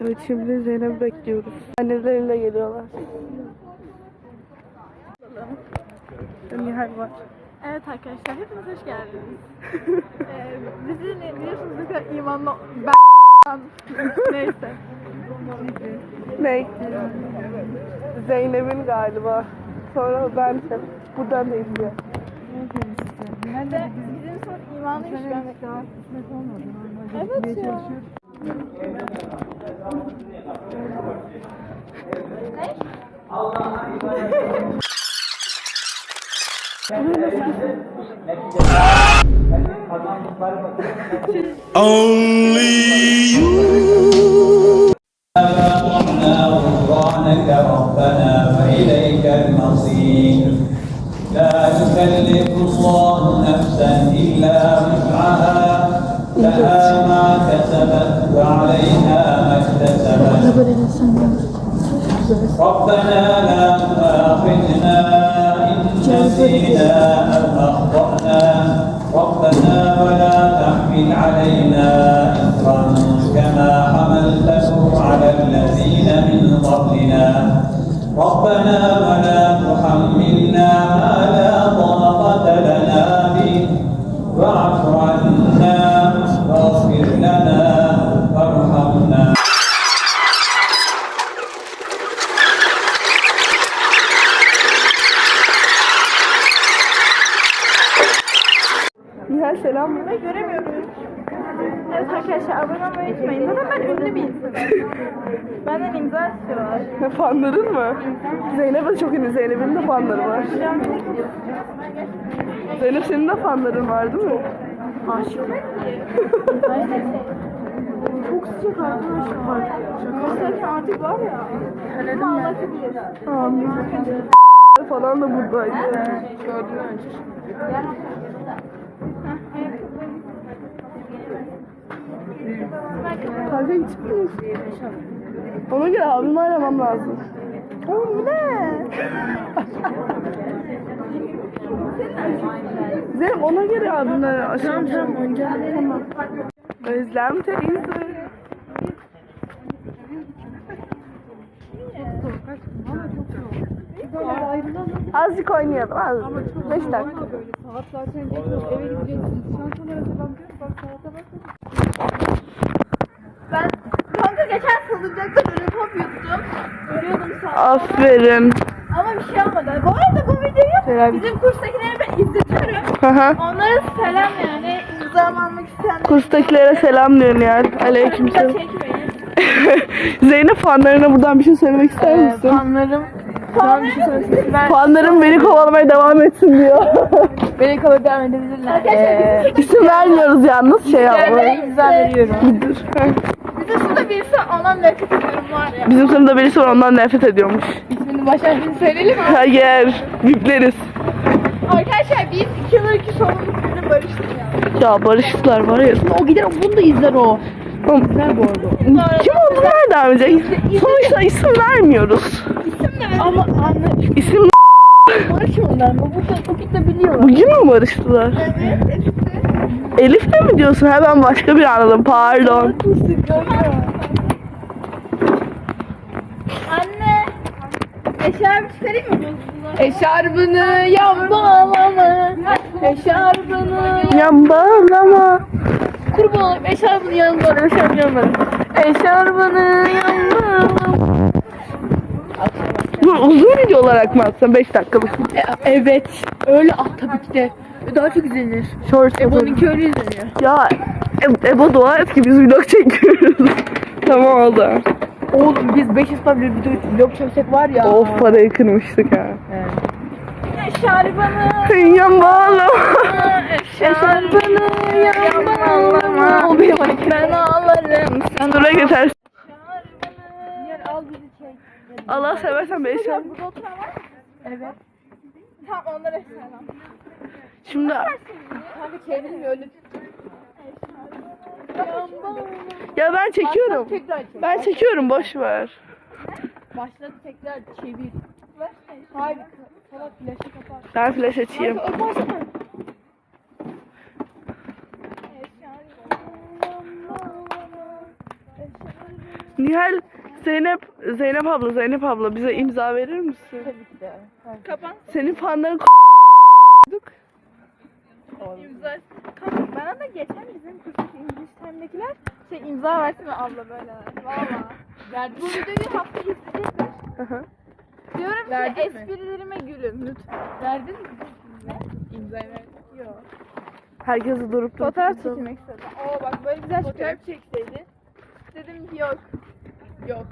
Evet şimdi Zeynep bekliyoruz. Anneleriyle geliyorlar. Nihal var. Evet arkadaşlar hepiniz hoş geldiniz. ee, bizi ne biliyorsunuz ne kadar imanlı ben neyse. Ne? Zeynep'in galiba. Sonra ben buradan da izliyor. Ben de bizim son imanlıymış ben de. Evet ya. Only you. غفرانك ربنا وإليك المصير لا يكلف الله نفسا إلا وسعها لها ما كسبت وعليها ما اكتسبت ربنا لا تؤاخذنا إن نسينا أو أخطأنا ربنا ولا تحمل علينا إصرا كما حملته على الذين من قبلنا ربنا ولا تحملنا ما لا طاقة لنا Benden imza istiyorlar. Fanların mı? Zeynep de çok ünlü. Zeynep'in de fanları var. Zeynep senin de fanların var değil mi? Aşık. Çok sıcak arkadaşlar. Şaka artık var ya. Söyledim Allah bilir. Amin. falan da buradaydı. Gördün mü? Kanka hiç mi? Ona göre abimi aramam lazım. Oğlum bu ne? Zeynep ona göre abimle aşağı. Tamam tamam önce. Tamam. Özlem teyze. Azıcık oynayalım. Az. 5 dakika. Ben kanka salıncakta böyle top yuttum. Ölüyordum Aferin. Ama bir şey olmadı. Bu arada bu videoyu bizim kurstakilere ben izletiyorum. Hı hı. Onlara selam yani. İmzamı almak isteyenler. Kurstakilere selam diyorsun ya. Aleyküm Kursta selam. çekmeyin. Zeynep fanlarına buradan bir şey söylemek ister misin? Fanlarım. Fan bir şey söylesin. Ben Fanlarım beni kovalamaya devam etsin diyor. beni kabul devam edebilirler. Arkadaşlar İsim vermiyoruz yalnız şey yapma. imza veriyorum. Dur. Bizim sınıfta birisi ondan nefret ediyorum var ya. Bizim sınıfta birisi var ondan nefret ediyormuş. İsmini başarısını söyleyelim mi? Hayır. Bipleriz. Arkadaşlar biz iki yıl iki sorumluluklarını barıştık ya. Ya barıştılar var ya. O gider bunu da izler o. Oğlum, Kim olduğunu nereden bilecek? Sonuçta isim vermiyoruz. İsim de Ama anne İsim barış onlar mı? Bu da çok da biliyorlar. bugün mü barıştılar? Evet. Elif'le mi diyorsun? Ha ben başka bir anladım. Pardon. Anne. Eşarbı çıkarayım mı? Eşarbını yan bağlama. Eşarbını Yan bağlama. kurban olayım. Eşarbını yan bağlama. Eşarbını yan bağlama. Eşarbını yan bağlama. Bu uzun video olarak mı atsam? 5 dakikalık. E, evet. Öyle ah tabii ki de. Daha çok izlenir. Short Ebon'unki öyle izleniyor. Ya E- Ebo dua et ki biz vlog çekiyoruz. tamam oldu. Oğlum biz 5 hafta bir video vlog çeksek var ya. Of parayı kırmıştık ha. Eşarbını Yan bağlama. Eşarbını yan bağlama. O benim hani ben ağlarım. Sen Dur yeter. Yer al bizi çek. Allah seversen beni çağır. Burada oturan var mı? Evet. Tamam onlara selam. Şimdi Kanka çevirin öyle. ya ben çekiyorum. Ben çekiyorum boş ver. Başla tekrar çevir. Hayır. Salak flaşı kapat. Ben flash açayım. Nihal Zeynep Zeynep abla Zeynep abla bize imza verir misin? Tabii ki. Kapan. Senin fanların İmza. Kanka bana da geçen bizim kurstaki İngiliz time'dekiler şey imza versene abla böyle. Valla. Verdim. Bu videoyu hafta izleyecekler. Diyorum Verdin ki mi? esprilerime gülün lütfen. Verdin mi? İmzayı ver. Yok. Herkesi durup durup Fotoğraf çekmek istedim. Oo bak böyle güzel. Fotoğraf çekseydi. Dedim ki yok. Yok.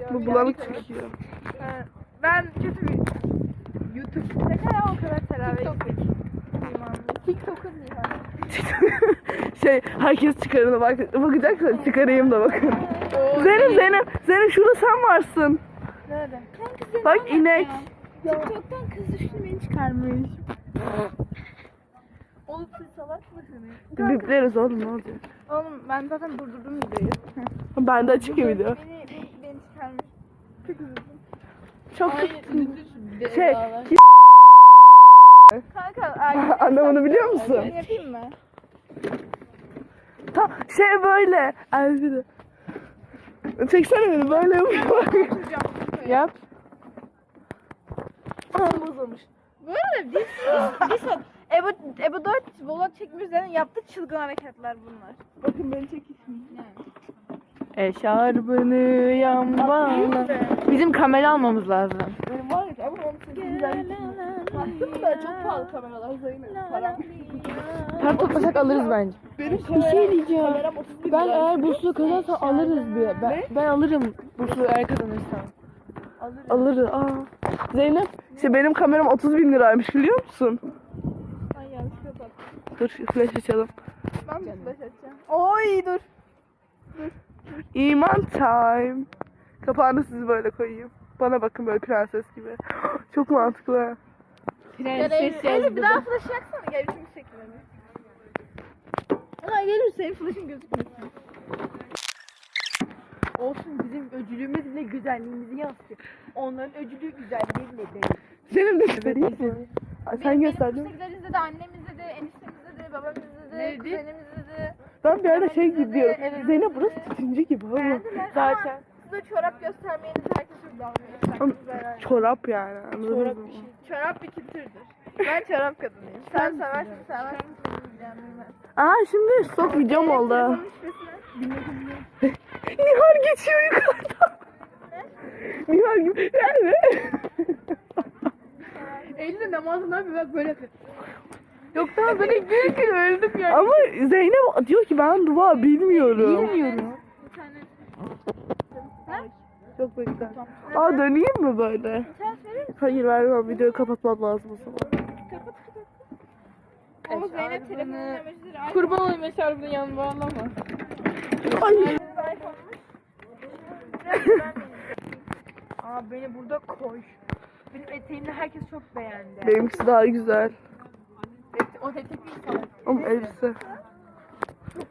yok Bu bulanık çıkıyor. Ben kötü bir YouTube. Ne kadar o kadar teravih. TikTok'un yani. şey, herkes çıkarına bak bakacaksa çıkarayım da bakın. Zeynep, Zeynep, Zeynep şurada sen varsın. Nerede? Bak inek. TikTok'tan kız düştü beni çıkarmış. Oğlum siz salak mısınız? Bipleriz oğlum ne olacak? Oğlum ben zaten durdurdum videoyu. Bende açık ya video. Beni, beni, beni çıkarmış. Çok üzüldüm. Çok şey, Şey. Kanka anlamını biliyor musun? Bunu yapayım mı? Ta, şey böyle. Elbide. Çeksene beni böyle yapıyor. Yap. Aa, bozulmuş. Bu arada biz, biz, biz Ebo, Ebo 4 vlog çekmişlerin yaptığı çılgın hareketler bunlar. Bakın beni çekin. Eşarbını yan bağla. Bizim kamera almamız lazım. Benim var ya ama onun sesi Baktım da çok pahalı kameralar Zeynep. Param. Para toplasak alırız bence. Benim bir şey diyeceğim. Kameram 30 bin Ben lira. eğer burslu kazanırsam alırız bir. Ben, ben alırım burslu eğer kazanırsam. Alırız. Aa. Zeynep, işte benim kameram 30 bin liraymış biliyor musun? Ay yanlışlıkla bak. Dur flash açalım. Ben mi flash açacağım? Oy dur. İman time. Kapağını sizi böyle koyayım. Bana bakın böyle prenses gibi. Çok mantıklı. Gel Elif, Elif bir daha flash yaksana gel üçümüz çekilelim. Ulan gelir senin flash'ın gözükmesin. Olsun bizim öcülüğümüz bile güzelliğimizi yansıtıyor. Onların öcülüğü güzelliği bile değil. Senin de. Ay, Sen gösterdin. Benim kuzenlerimizde de, annemizde de, eniştemizde de, babamızda de, Neydi? kuzenimizde de. Ben bir ara şey gidiyorum. Zeynep burası tütüncü gibi ama. Beğendiler Zaten. ama size çorap göstermeyeniz herkes Ama geçer. Çorap yani. anladın Çorap mı? bir şey. Çorap bir kültürdür. Ben çorap kadınıyım. Sen seversin, sevmezsin. Bilmem. Aa şimdi stok videom oldu. Telefonun şifresini- Nihal geçiyor yukarıdan. Nihal gibi. Yani. Eylül'de namazından bir bak böyle yapıyor. Yok tamam ben ilk bir kere öldüm ya. Ama Zeynep diyor ki ben dua bilmiyorum. Bilmiyorum. Bir tane Çok bekle. Aa döneyim mi böyle? ters verir misin? Hayır vermem. Videoyu kapatmam lazım o zaman. Kapat kapat. O Zeynep telefonun emojileri Kurban olayım eşarbını yanıma bağlama. Ay. Aa beni burada koy. Benim eteğimde herkes çok beğendi. Benimkisi daha güzel. O etek bir sana. Ama elbise.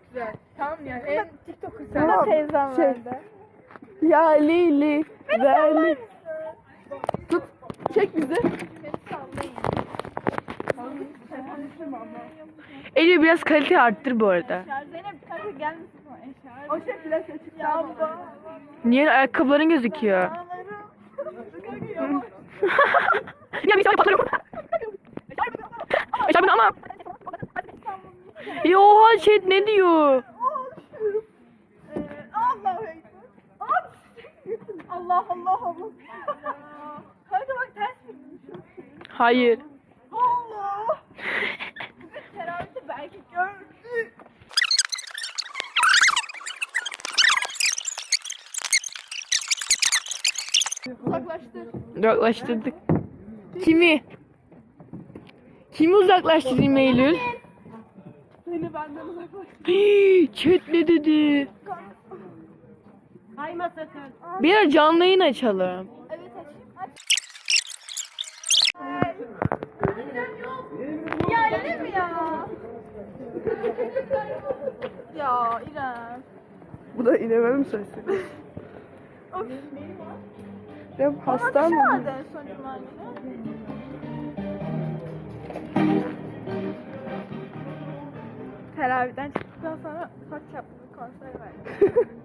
Güzel. Tamam yani. En TikTok'u sen. Sana Tamam, teyzem şey. verdi. Ya Lili. Verli. Tut. Çek bizi. Eylül biraz kalite arttır bu arada. Zeynep kanka gelmesin sana eşya. O şey flash açık da. Niye ayakkabıların gözüküyor? ya bir tane patlarım. Eşarbını ama. Ya oha chat ne diyor? Allah ekber. Allah Allah Allah. Kanka bak ters mi? Hayır. Allah. Bugün teravihte belki gördü. Uzaklaştı. Uzaklaştırdık. Kimi? Kimi uzaklaştırayım Eylül? Seni benden uzaklaştı. Hii, Chat ne dedi? Hayma sakın. Bir ara canlı yayın açalım. Evet açayım. Aç. Ya mi ya? ya İrem. Bu da inemem mi sesi? Of. Ya hasta mı? Hadi en son. Teravihden çıktıktan sonra ufak çaplı bir konser verdim.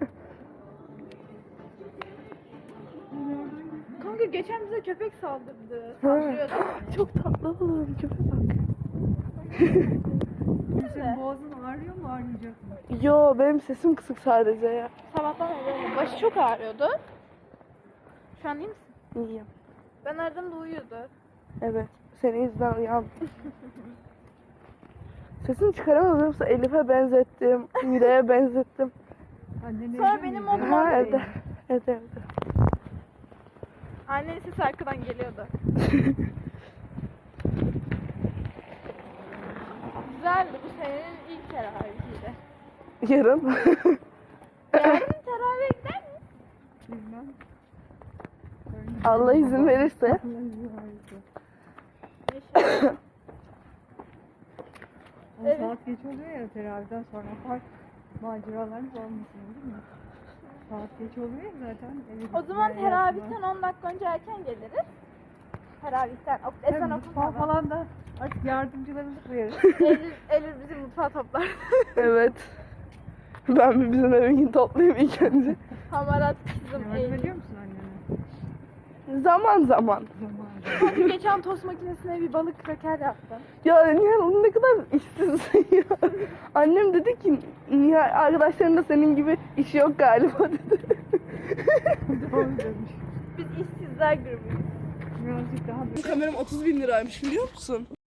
Kanka geçen bize köpek saldırdı. Saldırıyordu. Çok tatlı oğlum köpek bak. Senin boğazın ağrıyor mu ağrıyacak mı? Yo benim sesim kısık sadece ya. Sabahtan beri öyle. Başı çok ağrıyordu. Şu an iyi misin? İyiyim. Ben aradığımda uyuyordu. Evet. Seni yüzden uyandım. Sesini çıkaramadım yoksa Elif'e benzettim. Mire'ye benzettim. Annen Sonra benim oğlum Ha evde. Evde evde. Annenin sesi arkadan geliyordu. Güzeldi bu senenin ilk teravihiydi. Yarın. Yarın teravih gider mi? Bilmem. Allah izin verirse. Allah izin verirse. İnşallah. Ama Evet. saat geç oluyor ya teravihden sonra fark maceralarınız olmasın değil mi? Saat geç oluyor ya zaten. eve o zaman gitmeye teravihten 10 dakika önce erken geliriz. Teravihten. ok- Hem Ezan mutfağı okunmadan. falan da artık yardımcılarımızı koyarız. Eylül, Eylül bizim mutfağı toplar. Evet. Ben bir bizim evini toplayayım ilk önce. Hamarat kızım Yardım Eylül. ediyor musun annene? Zaman zaman. Zaman. Hadi geçen tost makinesine bir balık kraker yaptım. Ya Nihal ne kadar işsizsin ya. Annem dedi ki Nihal arkadaşların da senin gibi işi yok galiba dedi. Doğru demiş. Biz işsizler grubuyuz. Birazcık daha Kameram 30 bin liraymış biliyor musun?